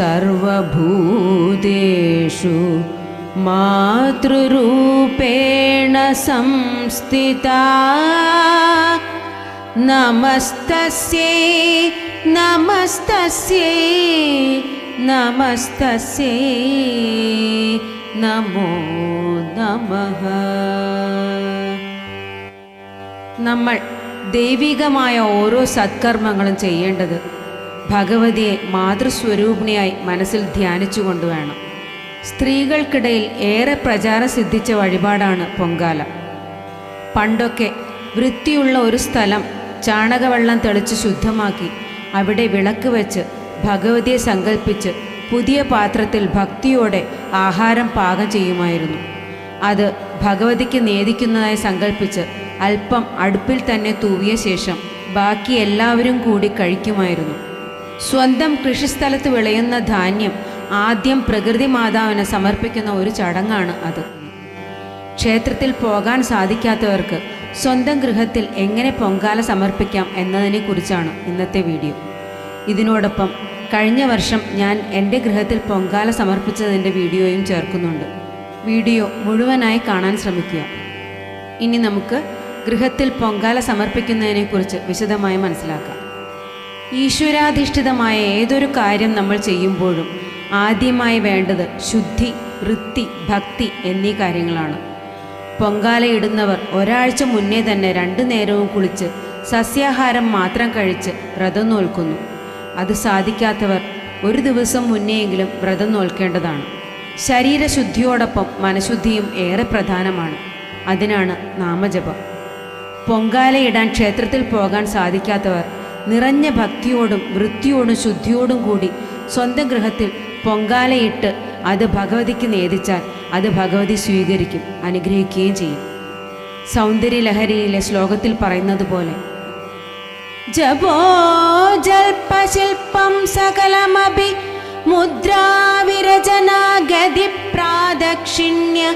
സർവഭൂതേഷു മാതൃരൂപേണ സംസ്ഥിതാ. നമസ്തസ്യൈ നമസ്തസ്യൈ നമസ്തസ്യൈ. നമോ നമ. നമ്മൾ ദൈവികമായ ഓരോ സത്കർമ്മങ്ങളും ചെയ്യേണ്ടത് ഭഗവതിയെ മാതൃസ്വരൂപിണിയായി മനസ്സിൽ ധ്യാനിച്ചുകൊണ്ട് വേണം. സ്ത്രീകൾക്കിടയിൽ ഏറെ പ്രചാരം സിദ്ധിച്ച വഴിപാടാണ് പൊങ്കാല. പണ്ടൊക്കെ വൃത്തിയുള്ള ഒരു സ്ഥലം ചാണകവെള്ളം തെളിച്ച് ശുദ്ധമാക്കി അവിടെ വിളക്ക് വെച്ച് ഭഗവതിയെ സങ്കല്പിച്ച് പുതിയ പാത്രത്തിൽ ഭക്തിയോടെ ആഹാരം പാകം ചെയ്യുമായിരുന്നു. അത് ഭഗവതിക്ക് നേദിക്കുന്നതായി സങ്കല്പിച്ച് അല്പം അടുപ്പിൽ തന്നെ തൂവിയ ശേഷം ബാക്കി എല്ലാവരും കൂടി കഴിക്കുമായിരുന്നു. സ്വന്തം കൃഷിസ്ഥലത്ത് വിളയുന്ന ധാന്യം ആദ്യം പ്രകൃതി മാതാവിന് സമർപ്പിക്കുന്ന ഒരു ചടങ്ങാണ് അത്. ക്ഷേത്രത്തിൽ പോകാൻ സാധിക്കാത്തവർക്ക് സ്വന്തം ഗൃഹത്തിൽ എങ്ങനെ പൊങ്കാല സമർപ്പിക്കാം എന്നതിനെക്കുറിച്ചാണ് ഇന്നത്തെ വീഡിയോ. ഇതിനോടൊപ്പം കഴിഞ്ഞ വർഷം ഞാൻ എന്റെ ഗൃഹത്തിൽ പൊങ്കാല സമർപ്പിച്ചതിന്റെ വീഡിയോയും ചേർക്കുന്നുണ്ട്. വീഡിയോ മുഴുവനായി കാണാൻ ശ്രമിക്കുക. ഇനി നമുക്ക് ഗൃഹത്തിൽ പൊങ്കാല സമർപ്പിക്കുന്നതിനെക്കുറിച്ച് വിശദമായി മനസ്സിലാക്കാം. ഈശ്വരാധിഷ്ഠിതമായ ഏതൊരു കാര്യം നമ്മൾ ചെയ്യുമ്പോഴും ആദ്യമായി വേണ്ടത് ശുദ്ധി വൃത്തി ഭക്തി എന്നീ കാര്യങ്ങളാണ്. പൊങ്കാലയിടുന്നവർ ഒരാഴ്ച മുന്നേ തന്നെ രണ്ടു നേരവും കുളിച്ച് സസ്യാഹാരം മാത്രം കഴിച്ച് വ്രതം നോൽക്കുന്നു. അത് സാധിക്കാത്തവർ ഒരു ദിവസം മുന്നേയെങ്കിലും വ്രതം നോൽക്കേണ്ടതാണ്. ശരീരശുദ്ധിയോടൊപ്പം മനഃശുദ്ധിയും ഏറെ പ്രധാനമാണ്. അതിനാണ് നാമജപം. പൊങ്കാലയിടാൻ ക്ഷേത്രത്തിൽ പോകാൻ സാധിക്കാത്തവർ നിറഞ്ഞ ഭക്തിയോടും വൃത്തിയോടും ശുദ്ധിയോടും കൂടി സ്വന്തം ഗൃഹത്തിൽ പൊങ്കാലയിട്ട് അത് ഭഗവതിക്ക് നേദിച്ചാൽ അത് ഭഗവതി സ്വീകരിക്കും അനുഗ്രഹിക്കുകയും ചെയ്യും. സൗന്ദര്യലഹരിയിലെ ശ്ലോകത്തിൽ പറയുന്നത് പോലെ ജപോ സകലമപി മുദ്രാവിരചന ഗതി പ്രാദക്ഷിണ്യ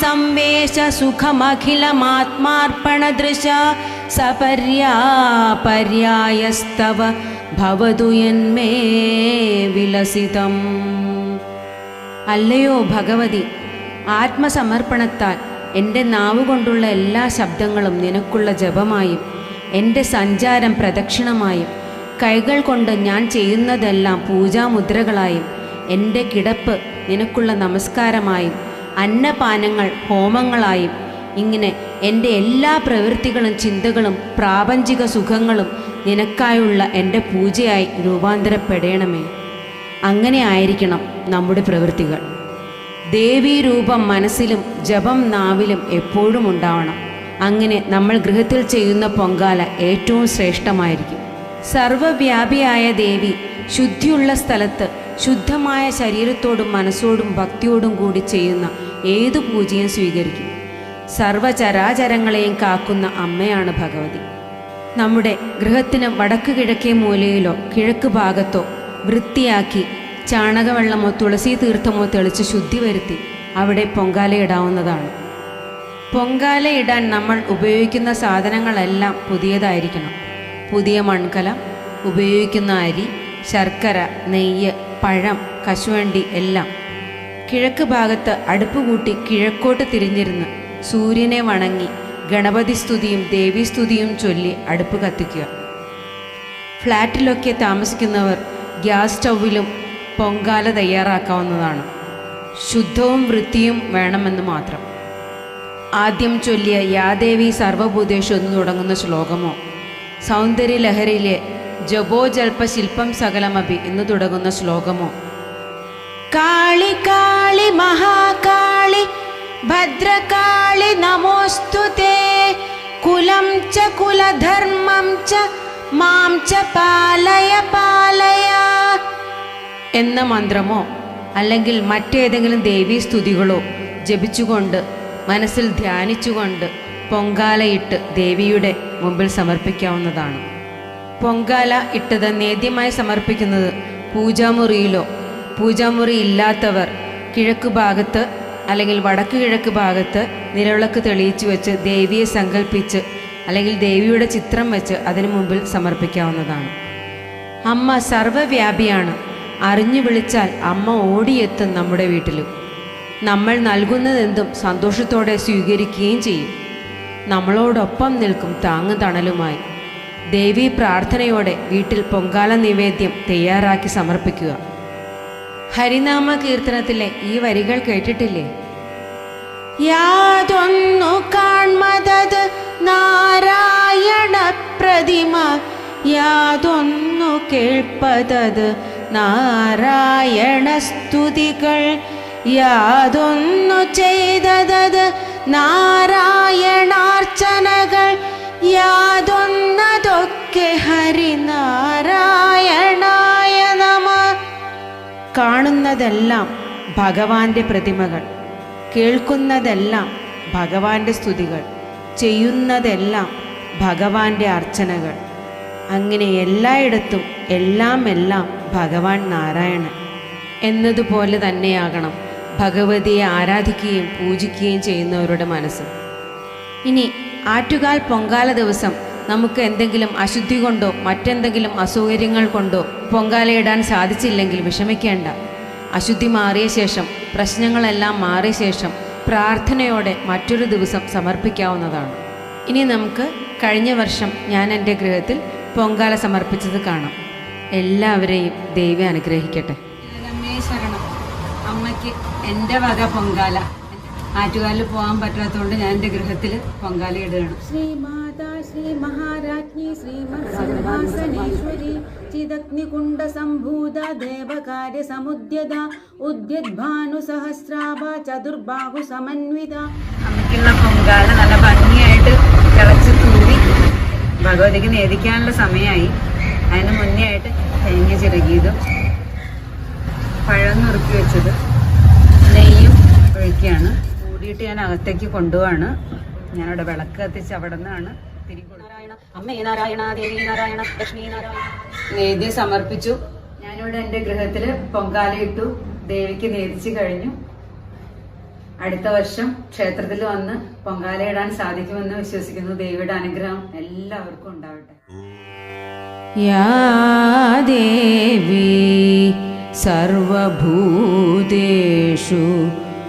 സംവേശ സുഖമഖിലമാത്മാർപ്പണദൃശ സപര്യാ പര്യായസ്തവ ഭവതു യന്മേ വിലസിതം അല്ലയോ ഭഗവതി ആത്മസമർപ്പണത്താൽ എന്റെ നാവുകൊണ്ടുള്ള എല്ലാ ശബ്ദങ്ങളും നിനക്കുള്ള ജപമായും എന്റെ സഞ്ചാരം പ്രദക്ഷിണമായും കൈകൾ കൊണ്ട് ഞാൻ ചെയ്യുന്നതെല്ലാം പൂജാമുദ്രകളായും എന്റെ കിടപ്പ് നിനക്കുള്ള നമസ്കാരമായും അന്നപാനങ്ങൾ ഹോമങ്ങളായും ഇങ്ങനെ എന്റെ എല്ലാ പ്രവൃത്തികളും ചിന്തകളും പ്രാപഞ്ചിക സുഖങ്ങളും നിനക്കായുള്ള എന്റെ പൂജയായി രൂപാന്തരപ്പെടണമേ. അങ്ങനെ ആയിരിക്കണം നമ്മുടെ പ്രവൃത്തികൾ. ദേവീരൂപം മനസ്സിലും ജപം നാവിലും എപ്പോഴും ഉണ്ടാവണം. അങ്ങനെ നമ്മൾ ഗൃഹത്തിൽ ചെയ്യുന്ന പൊങ്കാല ഏറ്റവും ശ്രേഷ്ഠമായിരിക്കും. സർവവ്യാപിയായ ദേവി ശുദ്ധിയുള്ള സ്ഥലത്ത് ശുദ്ധമായ ശരീരത്തോടും മനസ്സോടും ഭക്തിയോടും കൂടി ചെയ്യുന്ന ഏതു പൂജയും സ്വീകരിക്കും. സർവചരാചരങ്ങളെയും കാക്കുന്ന അമ്മയാണ് ഭഗവതി. നമ്മുടെ ഗൃഹത്തിന് വടക്ക് കിഴക്കേ മൂലയിലോ കിഴക്ക് ഭാഗത്തോ വൃത്തിയാക്കി ചാണകവെള്ളമോ തുളസി തീർത്ഥമോ തെളിച്ച് ശുദ്ധി വരുത്തി അവിടെ പൊങ്കാലയിടാവുന്നതാണ് പൊങ്കാലയിടാൻ നമ്മൾ ഉപയോഗിക്കുന്ന സാധനങ്ങളെല്ലാം പുതിയതായിരിക്കണം. പുതിയ മൺകലം ഉപയോഗിക്കുന്ന അരി ശർക്കര നെയ്യ് പഴം കശുവണ്ടി എല്ലാം കിഴക്ക് ഭാഗത്ത് അടുപ്പ് കൂട്ടി കിഴക്കോട്ട് തിരിഞ്ഞിരുന്ന് സൂര്യനെ വണങ്ങി ഗണപതി സ്തുതിയും ദേവീസ്തുതിയും ചൊല്ലി അടുപ്പ് കത്തിക്കുക. ഫ്ലാറ്റിലൊക്കെ താമസിക്കുന്നവർ ഗ്യാസ് സ്റ്റൗവിലും പൊങ്കാല തയ്യാറാക്കാവുന്നതാണ്. ശുദ്ധവും വൃത്തിയും വേണമെന്ന് മാത്രം. ആദ്യം ചൊല്ലിയ യാദേവി സർവഭൂതേഷു എന്ന് തുടങ്ങുന്ന ശ്ലോകമോ സൗന്ദര്യലഹരിയിലെ ജപോജൽപ ശില്പം സകലമപി എന്ന് തുടങ്ങുന്ന ശ്ലോകമോ? കാളി കാളി മഹാകാളി ഭദ്രകാളി നമോസ്തുതേ കുലം ച കുലധർമ്മം ച മാം ച പാലയ പാലയ എന്ന മന്ത്രമോ? അല്ലെങ്കിൽ മറ്റേതെങ്കിലും ദേവീ സ്തുതികളോ ജപിച്ചുകൊണ്ട് മനസ്സിൽ ധ്യാനിച്ചുകൊണ്ട് പൊങ്കാലയിട്ട് ദേവിയുടെ മുമ്പിൽ സമർപ്പിക്കാവുന്നതാണ്. പൊങ്കാല ഇട്ടത് നേദ്യമായി സമർപ്പിക്കുന്നത് പൂജാമുറിയിലോ പൂജാമുറി ഇല്ലാത്തവർ കിഴക്ക് ഭാഗത്ത് അല്ലെങ്കിൽ വടക്ക് കിഴക്ക് ഭാഗത്ത് നിലവിളക്ക് തെളിയിച്ചു വെച്ച് ദേവിയെ സങ്കല്പിച്ച് അല്ലെങ്കിൽ ദേവിയുടെ ചിത്രം വെച്ച് അതിനു മുമ്പിൽ സമർപ്പിക്കാവുന്നതാണ്. അമ്മ സർവവ്യാപിയാണ് അറിഞ്ഞു വിളിച്ചാൽ അമ്മ ഓടിയെത്തും നമ്മുടെ വീട്ടിലും. നമ്മൾ നൽകുന്നതെന്തും സന്തോഷത്തോടെ സ്വീകരിക്കുകയും ചെയ്യും. നമ്മളോടൊപ്പം നിൽക്കും താങ്ങും തണലുമായി ദേവി പ്രാർത്ഥനയോടെ വീട്ടിൽ പൊങ്കാല നിവേദ്യം തയ്യാറാക്കി സമർപ്പിക്കുക. ഹരിനാമ കീർത്തനത്തിലെ ഈ വരികൾ കേട്ടിട്ടില്ലേ? യാതൊന്നു കാൺമതത് നാരായണ പ്രതിമ യാതൊന്നു കേൾപ്പതത് നാരായണ സ്തുതികൾ യാതൊന്നു ചെയ്തതത് നാരായണാർച്ചനകൾ യാതൊന്നതൊക്കെ ഹരിനാരായണായ നമ. കാണുന്നതെല്ലാം ഭഗവാന്റെ പ്രതിമകൾ കേൾക്കുന്നതെല്ലാം ഭഗവാന്റെ സ്തുതികൾ ചെയ്യുന്നതെല്ലാം ഭഗവാന്റെ അർച്ചനകൾ. അങ്ങനെ എല്ലായിടത്തും എല്ലാം എല്ലാം ഭഗവാൻ നാരായണൻ എന്നതുപോലെ തന്നെയാകണം. ഭഗവതിയെ ആരാധിക്കുകയും പൂജിക്കുകയും ചെയ്യുന്നവരുടെ മനസ്സ്. ഇനി ആറ്റുകാൽ പൊങ്കാല ദിവസം നമുക്ക് എന്തെങ്കിലും അശുദ്ധി കൊണ്ടോ മറ്റെന്തെങ്കിലും അസൗകര്യങ്ങൾ കൊണ്ടോ പൊങ്കാലയിടാൻ സാധിച്ചില്ലെങ്കിൽ വിഷമിക്കേണ്ട. അശുദ്ധി മാറിയ ശേഷം പ്രശ്നങ്ങളെല്ലാം മാറിയ ശേഷം പ്രാർത്ഥനയോടെ മറ്റൊരു ദിവസം സമർപ്പിക്കാവുന്നതാണ്. ഇനി നമുക്ക് കഴിഞ്ഞ വർഷം ഞാൻ എന്റെ ഗൃഹത്തിൽ പൊങ്കാല സമർപ്പിച്ചത് കാണാം. എല്ലാവരെയും ദൈവം അനുഗ്രഹിക്കട്ടെ. എന്റെ വക പൊങ്കാല. ആറ്റുകാലിൽ പോകാൻ പറ്റാത്തതുകൊണ്ട് ഞാൻ എന്റെ ഗൃഹത്തിൽ പൊങ്കാല ഇടുകയാണ്. ശ്രീ മാതാ ശ്രീ മഹാരാജ്ഞി ശ്രീ ചിതഗ്നികുണ്ട സംഭൂത ദേവകാര്യ സമുദ്യത ഉദ്യദ്ഭാനു സഹസ്രാഭ ചതുർബാഹു സമന്വിത. അമ്മയ്ക്കുള്ള പൊങ്കാല നല്ല ഭംഗിയായിട്ട് തിളച്ച് തൂവി ഭഗവതിക്ക് നേദിക്കാനുള്ള സമയമായി. അതിന് മുന്നേ ആയിട്ട് തേങ്ങ ചിറകിയതും പഴം നുറുക്കി വെച്ചത്. ഇരിക്കുകയാണ്. ഊരിയിട്ട് ഞാൻ അകത്തേക്ക് കൊണ്ടുപോവാണ്. ഞാനവിടെ വിളക്ക് കത്തിച്ച് അവിടെ നിന്നാണ് നേദ്യം സമർപ്പിച്ചു. ഞാനിവിടെ എന്റെ ഗൃഹത്തിൽ പൊങ്കാലയിട്ടു ദേവിക്ക് നേദിച്ചു കഴിഞ്ഞു. അടുത്ത വർഷം ക്ഷേത്രത്തിൽ വന്ന് പൊങ്കാലയിടാൻ സാധിക്കുമെന്ന് വിശ്വസിക്കുന്നു. ദേവിയുടെ അനുഗ്രഹം എല്ലാവർക്കും ഉണ്ടാവട്ടെ. യാ ദേവി സർവഭൂതേഷു